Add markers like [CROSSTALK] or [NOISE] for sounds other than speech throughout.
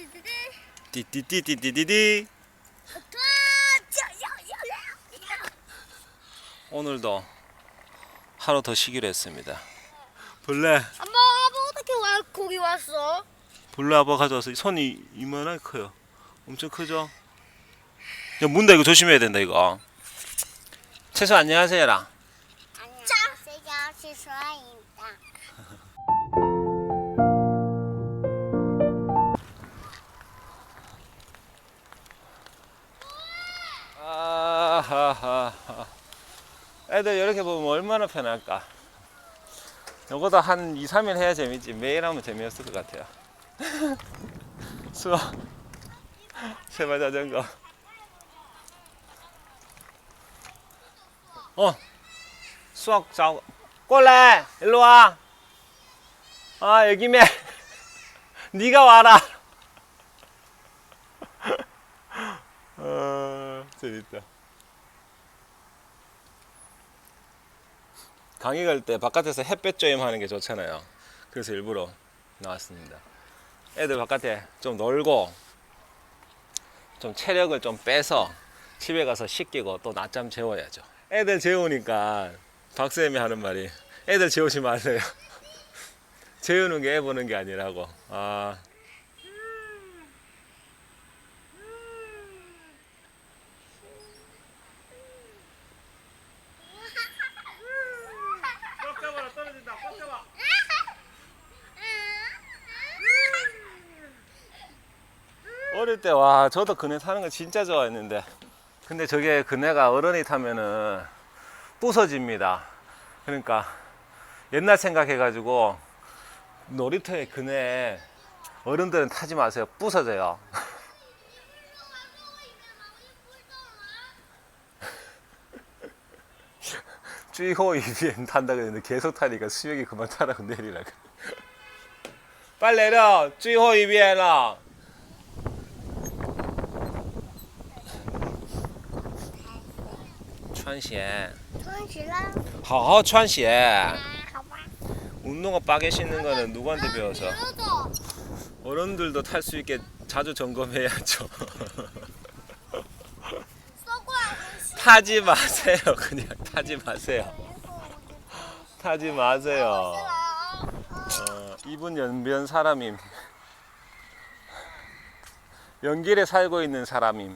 띠띠띠. 띠띠띠띠띠띠 와, 자, 야, 야, 야, 야. 오늘도 하루 더 쉬기로 했습니다 벌레 아빠, 아빠 어떻게 와 거기 왔어? 벌레 아빠 가져와서 손이 이만하게 커요 엄청 크죠? 야 문다 이거 조심해야 된다 이거 채소 안녕하세요 라 안녕하세요, 시소아입니다. 애들 이렇게 보면 얼마나 편할까? 요거도 한 2, 3일 해야 재밌지. 매일 하면 재미없을 것 같아요. [LAUGHS] 수업 세발 [LAUGHS] 자전거. 어. 수학 자 꼴래 일로 와. 아, 여기매. [LAUGHS] 네가 와라. 어, 재밌다. 강의 갈 때 바깥에서 햇볕 쬐임 하는 게 좋잖아요. 그래서 일부러 나왔습니다. 애들 바깥에 좀 놀고 좀 체력을 좀 빼서 집에 가서 씻기고 또 낮잠 재워야죠. 애들 재우니까 박쌤이 하는 말이 애들 재우지 마세요. [LAUGHS] 재우는 게 애 보는 게 아니라고. 아, 꽉 잡아라 떨어진다. 꽉 잡아. 어릴 때 와 저도 그네 타는 거 진짜 좋아했는데. 근데 저게 그네가 어른이 타면은 부서집니다. 그러니까 옛날 생각해 가지고 놀이터에 그네 어른들은 타지 마세요. 부서져요. [LAUGHS] 쥐호 이비엔 탄다 그랬는데 계속 타니까 수혁이 그만 타라고 내리라 그래 빨리 내려. 쥐호 이비 엔아 穿鞋同学啦，好好穿鞋好吧。 운동화 빠개 신는 거는 누구한테 배워서 豆豆， 어른들도 탈 수 있게 자주 점검해야죠 收过来东西。 타지 마세요 그냥 타지 마세요 타지 마세요 어, 이분 연변 사람임 연길에 살고 있는 사람임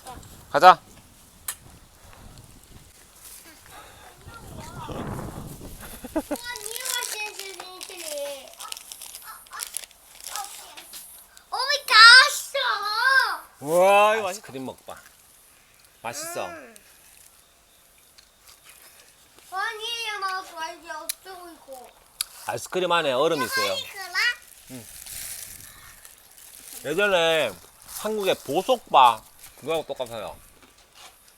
가자. 우와 이거 맛있 그림 먹봐. 맛있어. 음. 아니 막 완전 없어 이거. 아이스크림 안에 얼음 있어요. 음. 예전에 한국에 보석바 그거하고 똑같아요.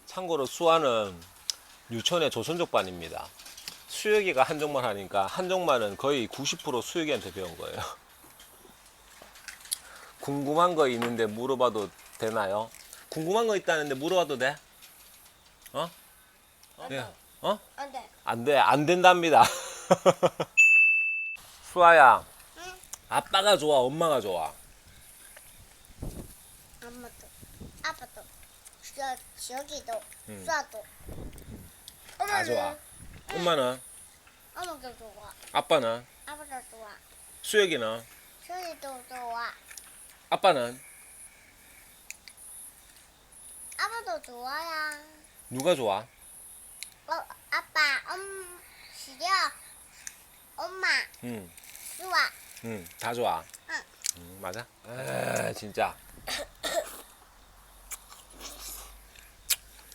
참고로 수아는 유천의 조선족반입니다. 수혁이가 한족만 하니까 한족만은 거의 90% 수혁이한테 배운 거예요. [LAUGHS] 궁금한 거 있는데 물어봐도 되나요? 궁금한 거 있다는데 물어봐도 돼? 어? 네. 어? 安得。안 돼, 안 된답니다. [LAUGHS] 수아야, 응. 아빠가 좋아, 엄마가 좋아? 엄마도, 아 빠도, 저 저기도, 응. 수아도. 다 좋아. 엄마는? 엄마도 좋아. 아빠는? 아빠도 좋아. 수혁이는? 저기도 좋아. 아빠는? 아빠도 좋아야. 누가 좋아? 어, 아빠, 엄, 시려, 엄마, 응, 수아. 응, 다 좋아. 응. 응, 맞아? 에, 진짜. [COUGHS]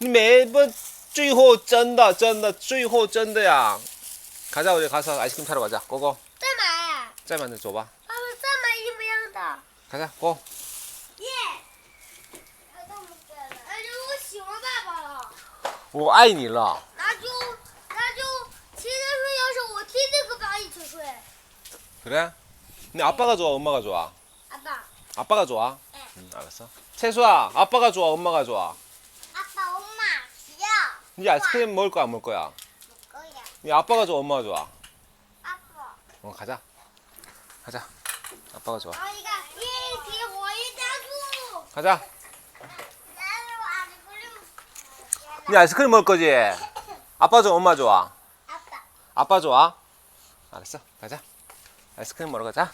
니 매번 쭈이호 쩐다 쩐다 쭈이호 쩐다야. 가자 우리 가서 아이스크림 사러 가자. 고고. 干嘛呀？ 짤만 줘 봐. 爸爸这么一模样的。 가자 고. 耶！哎，他们干了。哎，我喜欢爸爸了。我爱你了.那就那就骑着睡觉时，我替这个爸一起睡。 그래? 근데 아빠가 좋아, 엄마가 좋아? 阿爸， 아빠가 좋아? 네. 응, 알았어. 채수야, 아빠가 좋아, 엄마가 좋아? 이제 아이스크림 먹을 거야 안 먹을 거야? 거야. 아빠가 좋아 엄마가 좋아? 아빠. 어 가자. 가자. 아빠가 좋아. 아이가 이게 뭐이다고. 가자. 나로 아이스크림 먹을 거지? 아빠 좋아 엄마 좋아? 아빠. 아빠 좋아? 알았어. 가자. 아이스크림 먹으러 가자.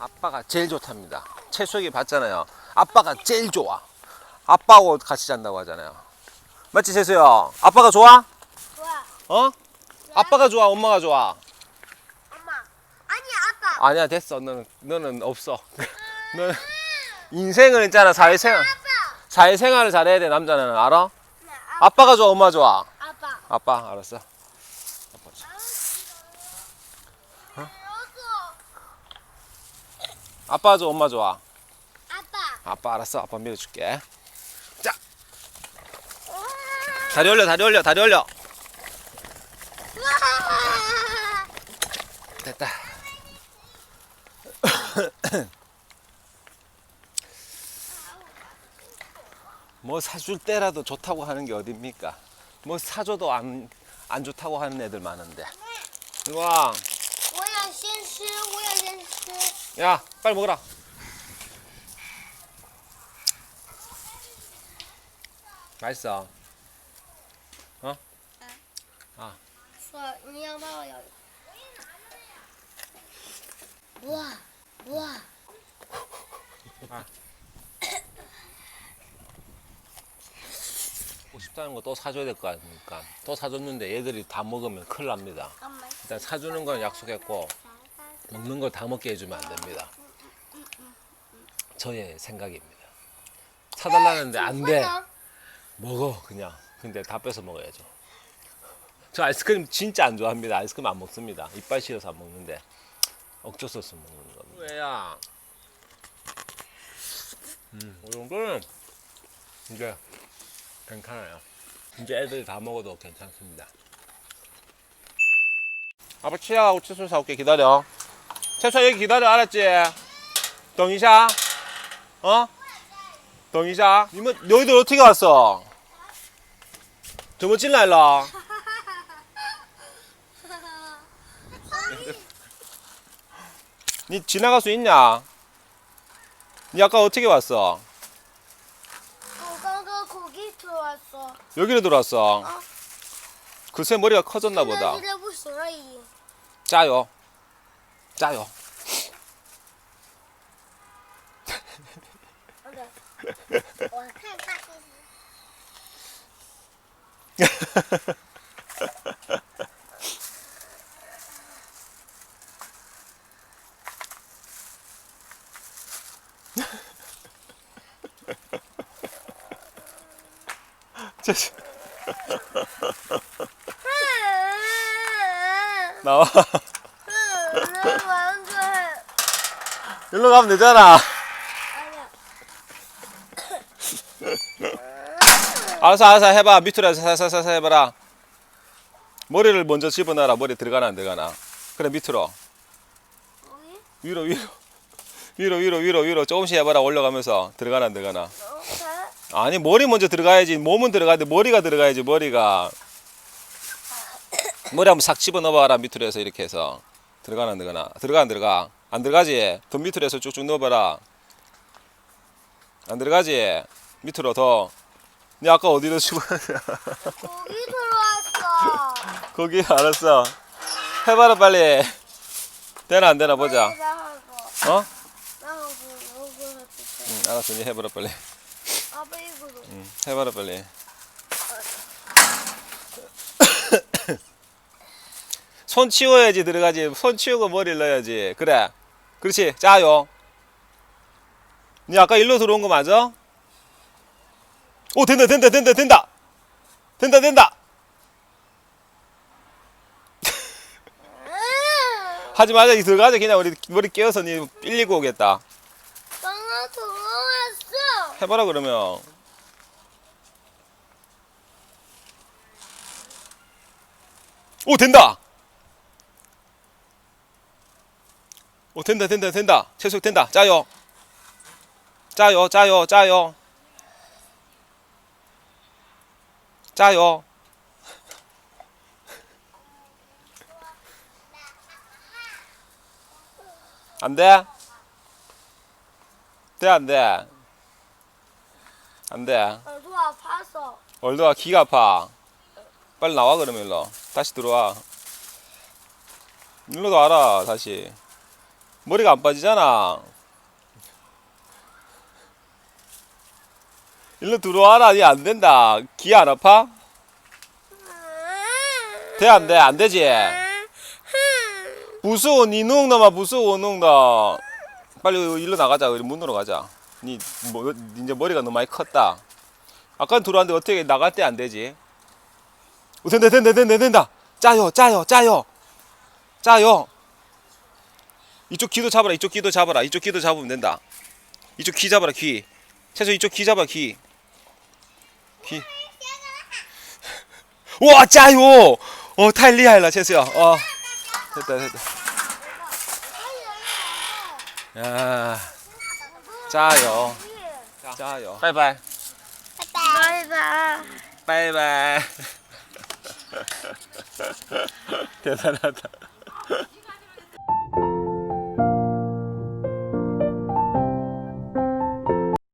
아빠가 제일 좋답니다. 채수에게 봤잖아요. 아빠가 제일 좋아. 아빠하고 같이 잔다고 하잖아요. 맞지, 채수야? 아빠가 좋아? 좋아. 어? 아빠가 좋아, 엄마가 좋아? 엄마. 아니 아빠. 아니야, 됐어. 너는, 너는 없어. [LAUGHS] 너는 인생은 있잖아, 사회생활. 아빠. 사회생활을 잘해야 돼, 남자는. 알아? 나 아빠. 아빠가 좋아, 엄마 좋아? 아빠. 아빠, 알았어. 아빠 좋아. 어? 아빠 좋아, 엄마 좋아? 아빠. 아빠 알았어. 아빠 밀어줄게. 자, 다리 올려, 다리 올려, 다리 올려. 우와. 됐다. [COUGHS] 뭐 사줄 때라도 좋다고 하는 게 어딥니까? 뭐 사줘도 안, 안 좋다고 하는 애들 많은데. 이리 와. 我要先吃，我要先吃。 야, 빨리 먹어라. 맛있어. 说你要把我要。哇哇！ 먹고 싶다는 거 또 사줘야 될 거 아닙니까? 또 사줬는데 얘들이 다 먹으면 큰일 납니다. 干嘛？ 일단 사주는 건 약속했고 먹는 걸 다 먹게 해주면 안 됩니다. 저의 생각입니다. 사달라는데 안 돼. 먹어 그냥. 근데 다 뺏어 먹어야죠. 저 아이스크림 진짜 안 좋아합니다. 아이스크림 안 먹습니다. 이빨 시려서 안 먹는데 어쩔 수 없어 먹는 겁니다. 왜야? 음, 이 정도는 이제 괜찮아요. 이제 애들이 다 먹어도 괜찮습니다. 아빠 치아하고 칫솔 사올게 기다려. 채소 여기 기다려 알았지? 동이샤, 어? 동이샤, 니们 너희들 어떻게 왔어? 저뭐 찔날라? [LAUGHS] 니 지나갈 수 있냐? 니 아까 어떻게 왔어? 누가가 거기 들어왔어. 여기로 들어왔어. 어. 글쎄 머리가 커졌나 보다. 짜요. 짜요. [LAUGHS] 나와. 일로 가면 되잖아. 알았어, 알았어, 해봐. 밑으로 살살살살 해봐라. 머리를 먼저 집어넣어라. 머리 들어가나 안 들어가나. 그래, 밑으로. 위로, 위로. 위로, 위로, 위로, 위로. 조금씩 해봐라. 올라가면서. 들어가나 안 들어가나. 아니 머리 먼저 들어가야지. 몸은 들어가는데 머리가 들어가야지. 머리가. 머리 한번 싹 집어넣어봐라. 밑으로 해서 이렇게 해서. 들어가나 안 들어가나. 들어가 안 들어가. 안 들어가지. 더 밑으로 해서 쭉쭉 넣어봐라. 안 들어가지. 밑으로 더. 니 아까 어디로 집어넣었냐. 고기 들어왔어. 거기 알았어. 해봐라 빨리. 되나 안 되나 보자. 나 하고. 어? 나 하고. 응, 알았어. 이제 해봐라 빨리. 해봐라 빨리. [COUGHS] 손 치워야지 들어가지. 손 치우고 머리를 넣어야지. 그래. 그렇지. 짜요. 니 아까 일로 들어온 거 맞아? 오 된다 된다 된다 된다 된다 된다 [LAUGHS] 하지 마자 이 들어가자 그냥 우리 머리 깨어서 니 삘리고 오겠다 방아 들어왔어. 해봐라 그러면 오 된다. 오 된다 된다 된다. 채속 된다. 짜요. 짜요 짜요 짜요. 짜요. 안 돼? 돼 안 돼? 안 돼. 얼도 아팠어. 얼도가 기가 아파 빨리 나와 그러면 일로 다시 들어와 일로도 와라 다시 머리가 안 빠지잖아 일로 들어와라 니 안 된다 기안 아파? 돼 안 돼? 안 되지? 무서워 니 누웅나마 무서워 누웅나 빨리 일로 나가자 우리 문으로 가자 니 뭐, 이제 머리가 너무 많이 컸다 아까는 들어왔는데 어떻게 나갈 때 안 되지? 오, 된다 된다 된다 된다. 짜요 짜요 짜요. 짜요. 이쪽 귀도 잡아라 이쪽 귀도 잡아라. 이쪽 귀도 잡으면 된다. 이쪽 귀 잡아라 귀. 최소 이쪽 귀 잡아 귀. 귀. [LAUGHS] 와 짜요. 어 탈리하일라 최소야. 어. 됐다 됐다. 야. 짜요. 짜요. 바이바이. 바이바이. 바이바이 대단하다